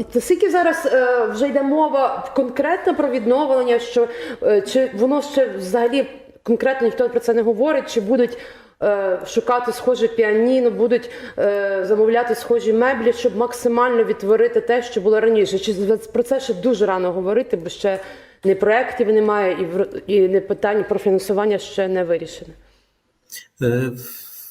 і наскільки зараз е, вже йде мова конкретно про відновлення, що е, чи воно ще взагалі конкретно ніхто про це не говорить, чи будуть е, шукати схоже піаніно, будуть е, замовляти схожі меблі, щоб максимально відтворити те, що було раніше? Чи про це ще дуже рано говорити, бо ще не проєктів немає, і, і не питання про фінансування ще не вирішене. Е,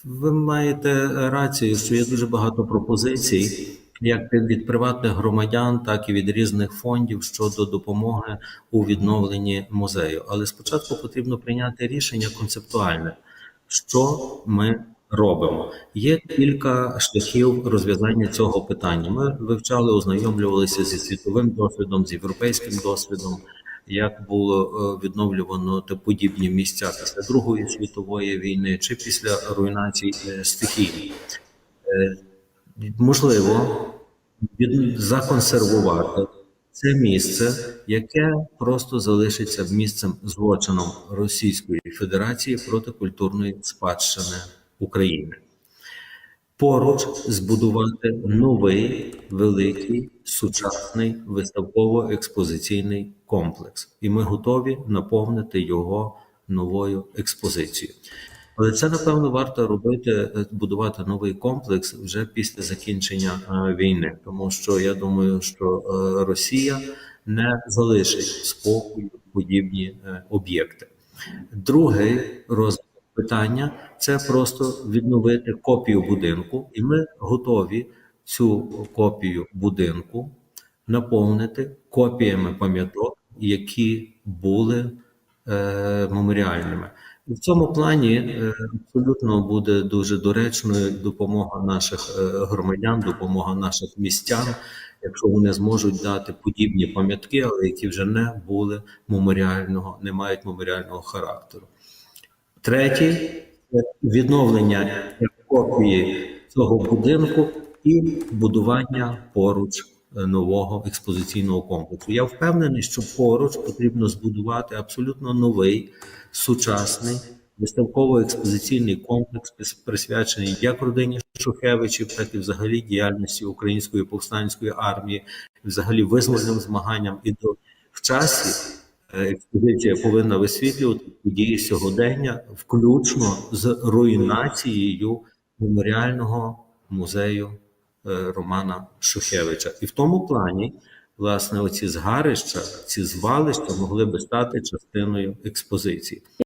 Ви маєте рацію, що є дуже багато пропозицій, як від приватних громадян, так і від різних фондів щодо допомоги у відновленні музею. Але спочатку потрібно прийняти рішення концептуальне, що ми робимо. Є кілька шляхів розв'язання цього питання. Ми вивчали, ознайомлювалися зі світовим досвідом, з європейським досвідом як було е, відновлювано та подібні місця після Другої світової війни чи після руйнації е, стихій. Можливо, законсервувати це місце, яке просто залишиться місцем злочином Російської Федерації проти культурної спадщини України поруч збудувати новий великий сучасний виставково-експозиційний комплекс, і ми готові наповнити його новою експозицією. Але це напевно варто робити, е, будувати новий комплекс вже після закінчення е, війни, тому що я думаю, що е, Росія не залишить спокою подібні об'єкти. Другий розвиток питання це просто відновити копію будинку, і ми готові цю копію будинку наповнити копіями пам'яток, які були е, меморіальними. В цьому плані е, абсолютно буде дуже доречною допомога наших е, громадян, допомога наших містян, якщо вони зможуть дати подібні пам'ятки, але які вже не були меморіального, не мають меморіального характеру. Третій відновлення копії цього будинку і будування поруч нового експозиційного комплексу. Я впевнений, що поруч потрібно збудувати абсолютно новий сучасний виставково-експозиційний комплекс, присвячений як родині Шухевичів, так і взагалі діяльності Української повстанської армії, взагалі визвольним змаганням і до в часі. Е, Експозиція повинна висвітлювати події сьогодення, включно з руйнацією меморіального музею е, Романа Шухевича. І в тому плані, власне, оці згарища, ці звалища могли би стати частиною експозиції.